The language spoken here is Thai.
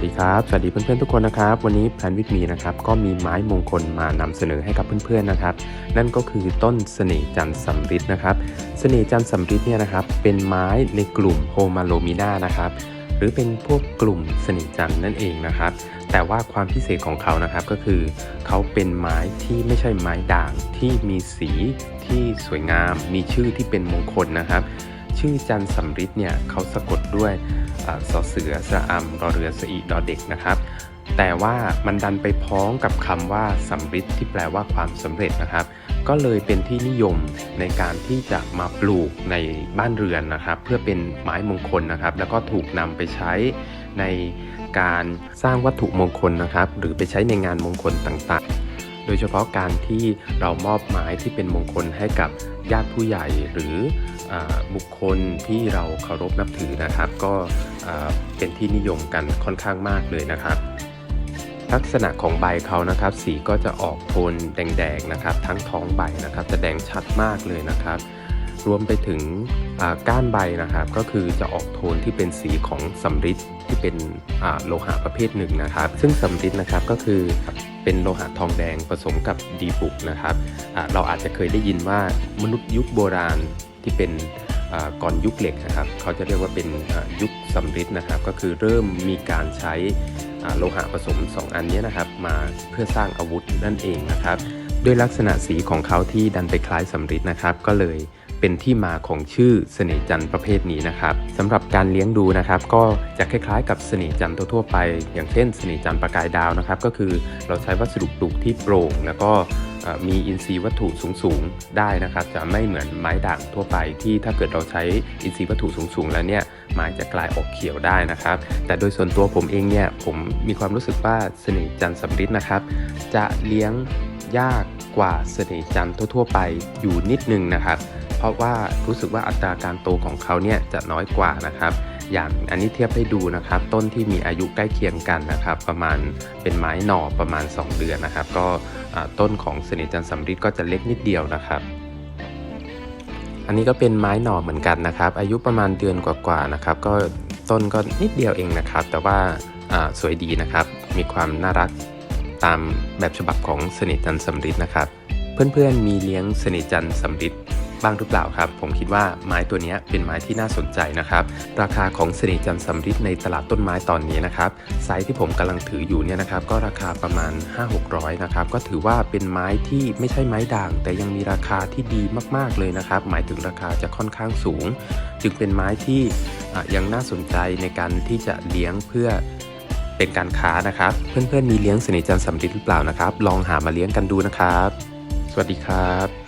วัสดีครับ สวัสดีเพื่อนๆทุกคนนะครับ วันนี้แพลนวิทมีนะครับก็มีไม้มงคลมานำเสนอให้กับเพื่อนๆนะครับ นั่นก็คือต้นเสน่ห์จันทร์สำริดนะครับ เสน่ห์จันทร์สำริดเนี่ยนะครับ เป็นไม้ในกลุ่มโฮมาโลมิน่านะครับหรือเป็นพวกกลุ่มเสน่ห์จันทร์นั่นเองนะครับ แต่ว่าความพิเศษของเขานะครับก็คือ เขาเป็นไม้ที่ไม่ใช่ไม้ด่างที่มีสีที่สวยงาม มีชื่อที่เป็นมงคลนะครับ ชื่อจันทร์สำริดเนี่ยเขาสะกดด้วย อ่าสอเสือสะอำรอเรือสอีดอเด็กนะครับ แต่ว่ามันดันไปพ้องกับคำว่าสำริดที่แปลว่าความสำเร็จนะครับ ก็เลยเป็นที่นิยมในการที่จะมาปลูกในบ้านเรือนนะครับ เพื่อเป็นไม้มงคลนะครับ แล้วก็ถูกนำไปใช้ในการสร้างวัตถุมงคลนะครับ หรือไปใช้ในงานมงคลต่างๆ โดยเฉพาะการที่เรามอบไม้ที่เป็นมงคลให้กับญาติผู้ใหญ่หรืออบุคคลที่เราเคารพนับถือนะครับ ก็เป็นที่นิยมกันค่อนข้างมากเลยนะครับ ลักษณะของใบเขานะครับ สีก็จะออกโทนแดงๆนะครับ ทั้งท้องใบนะครับจะแดงชัดมากเลยนะครับ รวมไปถึงก้านใบนะครับ ก็คือจะออกโทนที่เป็นสีของสำริดที่เป็นโลหะประเภทหนึ่งนะครับ ซึ่งสำริดนะครับก็คือเป็นโลหะทองแดงผสมกับดีบุกนะครับเราอาจจะเคยได้ยินว่ามนุษย์ยุคโบราณที่เป็นก่อนยุคเหล็กนะครับ เขาจะเรียกว่าเป็นยุคสำริดนะครับ ก็คือเริ่มมีการใช้โลหะผสม 2 อันนี้นะครับ มาเพื่อสร้างอาวุธนั่นเองนะครับ ด้วยลักษณะสีของเขาที่ดันไปคล้ายสำริดนะครับ ก็เลย เป็นที่มาของชื่อเสน่ห์จันทร์ประเภทนี้นะครับสำหรับการเลี้ยงดูนะครับก็จะคล้ายๆ กับเสน่ห์จันทร์ทั่วๆไป อย่างเช่นเสน่ห์จันทร์ประกายดาวนะครับก็คือเราใช้วัสดุปลูกที่โปร่ง แล้วก็มีอินทรีย์วัตถุสูงๆได้นะครับ จะไม่เหมือนไม้ด่างทั่วไปที่ถ้าเกิดเราใช้อินทรีย์วัตถุสูงๆ แล้วเนี่ยไม้จะกลายออกเขียวได้นะครับ แต่โดยส่วนตัวผมเองเนี่ยผมมีความรู้สึกว่าเสน่ห์จันทร์สำริดนะครับ จะเลี้ยงยากกว่าเสน่ห์จันทร์ทั่วๆ ไปอยู่นิดนึงนะครับ เพราะว่ารู้สึกว่าอัตราการโตของเขาเนี่ยจะน้อยกว่านะครับ อย่างอันนี้เทียบให้ดูนะครับ ต้นที่มีอายุใกล้เคียงกันนะครับ ประมาณเป็นไม้หน่อประมาณ 2 เดือนนะครับ ก็ต้นของสน่ห์จันทร์สำริดก็จะเล็กนิดเดียวนะครับอันนี้ก็เป็นไม้หน่อเหมือนกันนะครับ อายุประมาณเดือนกว่าๆนะครับ ก็ต้นก็นิดเดียวเองนะครับ แต่ว่าสวยดีนะครับ มีความน่ารักตามแบบฉบับของสน่ห์จันทร์สำริดนะครับ เพื่อนๆมีเลี้ยงสน่ห์จันทร์สำริด บ้างหรือเปล่าครับ ผมคิดว่าไม้ตัวนี้เป็นไม้ที่น่าสนใจนะครับ ราคาของเสน่ห์จันทร์สำริดในตลาดต้นไม้ตอนนี้นะครับไซส์ที่ผมกำลังถืออยู่เนี่ยนะครับ ก็ราคาประมาณ 5-600นะครับก็ถือว่าเป็นไม้ที่ไม่ใช่ไม้ด่าง แต่ยังมีราคาที่ดีมากๆเลยนะครับ หมายถึงราคาจะค่อนข้างสูง จึงเป็นไม้ที่ยังน่าสนใจในการที่จะเลี้ยงเพื่อเป็นการค้านะครับ เพื่อนๆมีเลี้ยงเสน่ห์จันทร์สำริดหรือเปล่านะครับ ลองหามาเลี้ยงกันดูนะครับ สวัสดีครับ